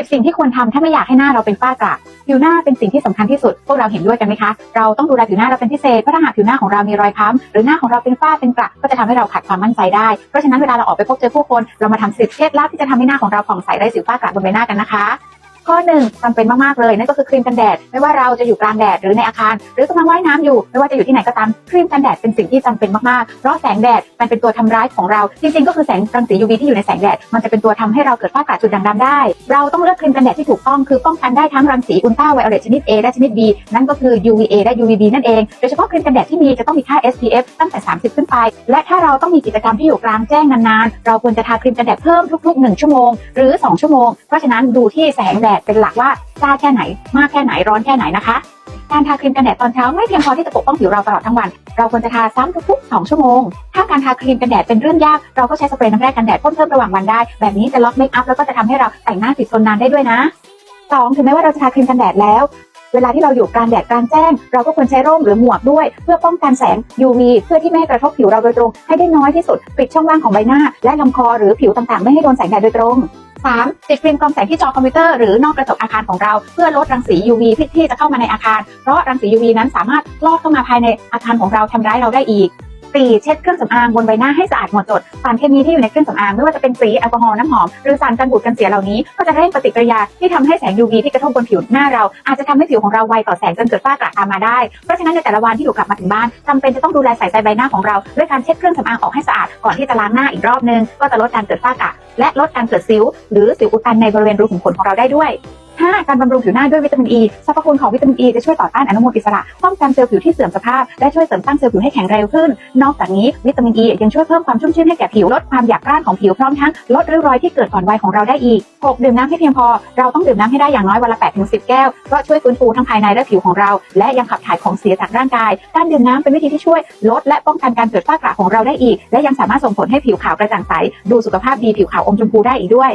10สิ่งที่ควรทำถ้าไม่อยากให้หน้าเราเป็นฝ้ากระผิวหน้าเป็นสิ่งที่สำคัญที่สุด พวกเราเห็นด้วยกันไหมคะ เราต้องดูแลผิวหน้าเราเป็นพิเศษ เพราะถ้าหากผิวหน้าของเรามีรอยค้ำหรือหน้าของเราเป็นฝ้าเป็นกระก็จะทำให้เราขาดความมั่นใจได้ เพราะฉะนั้นเวลาเราออกไปพบเจอผู้คน เรามาทำสิบเคล็ดลับที่จะทำให้หน้าของเราผ่องใสไร้สิวฝ้ากระบนใบหน้ากันนะคะ ข้อหนึ่งจำเป็นมากๆเลยนั่นก็คือครีมกันแดด ไม่ว่าเราจะอยู่กลางแดดหรือในอาคาร หรือกำลังว่ายน้ำอยู่ ไม่ว่าจะอยู่ที่ไหนก็ตามครีมกันแดดเป็นสิ่งที่จำเป็นมากๆเพราะแสงแดดมันเป็นตัวทำร้ายของเราจริงๆก็คือแสงรังสี UV ที่อยู่ในแสงแดดมันจะเป็นตัวทำให้เราเกิดฝ้ากระจุดด่างดำได้ เราต้องเลือกครีมกันแดดที่ถูกต้องคือป้องกันได้ทั้งรังสีอุลตราไวโอเลตชนิด A และชนิด B นั่นก็คือ UVA และ UVB นั่นเองโดยเฉพาะครีมกันแดดที่มีจะต้องมีค่า SPF ตั้งแต่ 30 ขึ้นไป และถ้าเราต้องมีกิจกรรมที่อยู่กลางแจ้งนานๆ เราควรจะทาครีมกันแดดเพิ่มทุกๆ 1 ชั่วโมง หรือ 2 ชั่วโมง เพราะฉะนั้นดูที่แสงแดดเป็นหลักว่าจ้าแค่ไหน มากแค่ไหนร้อนแค่ไหนนะคะ การทาครีมกันแดดตอนเช้าไม่เพียงพอที่จะปกป้องผิวเราตลอดทั้งวัน เราควรจะทาซ้ำทุกๆ 2 ชั่วโมง ถ้าการทาครีมกันแดดเป็นเรื่องยาก เราก็ใช้สเปรย์น้ำแร่กันแดดพ่นเพิ่มระหว่างวันได้ แบบนี้จะล็อกเมคอัพแล้วก็จะทำให้เราแต่งหน้าติดทนนานได้ด้วยนะ 2. ถึงแม้ว่าเราจะทาครีมกันแดดแล้ว เวลาที่เราอยู่กลางแดดกลางแจ้ง เราก็ควรใช้ร่มหรือหมวกด้วย เพื่อป้องกันแสง UV เพื่อที่ไม่ให้กระทบผิวเราโดยตรง ให้ได้น้อยที่สุด ปิดช่องว่างของใบหน้า และลำคอหรือผิวต่างๆ ไม่ให้โดนแสงแดดโดยตรง 3. ติดฟิล์มกรองแสงที่จอคอมพิวเตอร์หรือนอกกระจกอาคารของเราเพื่อลดรังสี UV ที่จะเข้ามาในอาคาร เพราะรังสี UV นั้นสามารถลอดเข้ามาภายในอาคารของเราทำร้ายเราได้อีก 4. เช็ดเครื่องสำอางบนใบหน้าให้สะอาดหมดจดสารเคมีที่อยู่ในเครื่องสำอางไม่ว่าจะเป็นสีแอลกอฮอล์น้ำหอมหรือสารกันบูดกันเสียเหล่านี้ ก็จะเร่งปฏิกิริยาที่ทำให้แสง UV ที่กระทบบนผิวหน้าเรา อาจจะทำให้ผิวของเราไวต่อแสงจนเกิดฝ้ากระตามมาได้เพราะฉะนั้นในแต่ละวันที่อยู่กลับมาถึงบ้านจำเป็นจะต้องดูแลใส่ใจใบหน้าของเราด้วยการเช็ดเครื่องสำอางออกให้สะอาดก่อนที่จะล้างหน้าอีกรอบนึงก็จะลดการเกิดฝ้ากระและลดการเกิดสิว หรือสิวอุดตันในบริเวณรูขุมขนของเราได้ด้วย 5. การบำรุงผิวหน้าด้วยวิตามินอ e. ีสรรพคุณของวิตามินอ e ีจะช่วยต่อต้านอนุมูลอิสระป้องกันเซลล์ผิวที่เสื่อมสภาพ และช่วยเสริมสร้างเซลล์ผิวให้แข็งแรงขึ้น นอกจากนี้วิตามินอ e ียังช่วยเพิ่มความชุ่มชื้นให้แก่ผิวลดความหยาบกร้านของผิวพร้อมทั้งลดริ้วรอยที่เกิดก่อนวัยของเราได้อีก 6. ดื่มน้ำให้เพียงพอ เราต้องดื่มน้ำให้ได้อย่างน้อยวันละ8ถึง10 แก้วเพราะช่วยฟื้นฟูทั้งภายในและผิวของเรา และยังขับถ่ายของเสียจากร่างกาย การดื่มน้ำเป็นวิธีที่ช่วยลดและป้องกันการเกิดฝ้ากระของเราได้อีก และยังสามารถส่งผลให้ผิวขาวกระจ่างใสดูสุขภาพดีผิวขาวอมชมพูได้อีกด้วย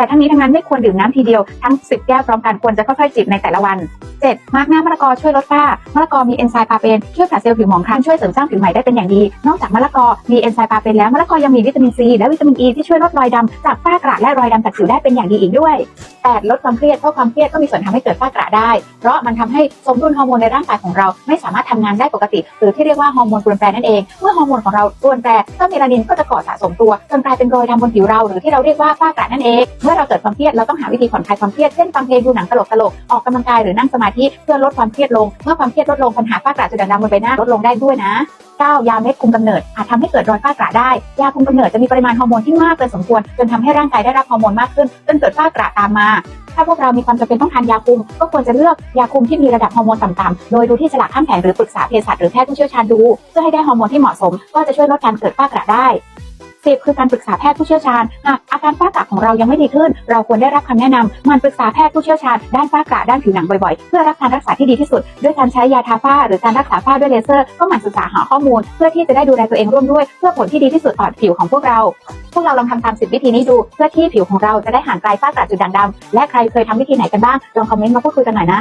แต่ทั้งนี้ทั้งนั้นไม่ควรดื่มน้ำทีเดียวทั้ง 10 แก้วพร้อมกันควรจะค่อยๆจิบในแต่ละวัน 7. มาร์กหน้ามะละกอช่วยลดฝ้ามะละกอมีเอนไซม์ปาเปนช่วยผลัดเซลล์ผิวหมองคล้ำช่วยเสริมสร้างผิวใหม่ได้เป็นอย่างดี นอกจากมะละกอมีเอนไซม์ปาเปนแล้วมะละกอยังมีวิตามินซีและวิตามินอ e ีที่ช่วยลดรอยดำจากฝ้ากระและรอยดำจากผิวได้เป็นอย่างดีอีกด้วย 8. ลดความเครียดเพราะความเครียดก็มีส่วนทำให้เกิดฝ้ากระได้ เพราะมันทำให้สมดุลฮอร์โมนในร่างกายของเราไม่สามารถทำงานได้ปกติ หรือที่เรียกว่าฮอร์โมนปลี่ยนแปลงนั่นเองเมื่อฮอร์โมนของเราปลี่ยนแปลงเจ้าเมลานินก็จะก่อสะสมตัวจนกลายเป็นรอยดำบนผิวเราหรือที่เราเรียกว่าฝ้ากระนั่นเองเมื่อเราเกิดความเครียดเราต้องหาวิธีผ่อนคลายความเครียดเช่นฟังเพลงดูหนังตลกตลกออกกำลังกายหรือนั่งสมาธิเพื่อลดความเครียดลงเมื่อความเครียดลดลงปัญหาฝ้ากระจุดด่างดำบนใบหน้าลดลงได้ด้วยนะ 9. ยาเม็ดคุมกำเนิดอาจทำให้เกิดรอยฝ้ากระได้ ยาคุมกำเนิดจะมีปริมาณฮอร์โมนที่มากเกินสมควร จนทำให้ร่างกายได้รับฮอร์โมนมากขึ้น จนเกิดฝ้ากระตามมา ถ้าพวกเรามีความจำเป็นต้องทานยาคุม ก็ควรจะเลือกยาคุมที่มีระดับฮอร์โมนต่ำๆ โดยดูที่ฉลากข้างแผงหรือปรึกษาเภสัชหรือแพทย์ผู้เชี่ยวชาญดู เพื่อให้ได้ฮอร์โมนที่เหมาะสม ก็จะช่วยลดการเกิดฝ้ากระได้ สิบคือการปรึกษาแพทย์ผู้เชี่ยวชาญหากอาการฝ้ากระของเรายังไม่ดีขึ้น เราควรได้รับคำแนะนำหมันปรึกษาแพทย์ผู้เชี่ยวชาญด้านฝ้ากระด้านผิวหนังบ่อยๆ เพื่อรับการรักษาที่ดีที่สุด ด้วยการใช้ยาทาฝ้า หรือการรักษาฝ้าด้วยเลเซอร์ ก็หมั่นศึกษาหาข้อมูล เพื่อที่จะได้ดูแลตัวเองร่วมด้วย เพื่อผลที่ดีที่สุดต่อผิวของพวกเรา พวกเราลองทำตามสิบวิธีนี้ดู เพื่อที่ผิวของเราจะได้ห่างไกลฝ้ากระจุดด่างดำและใครเคยทำวิธีไหนกันบ้างลองคอมเมนต์มาพูดคุยกันหน่อยนะ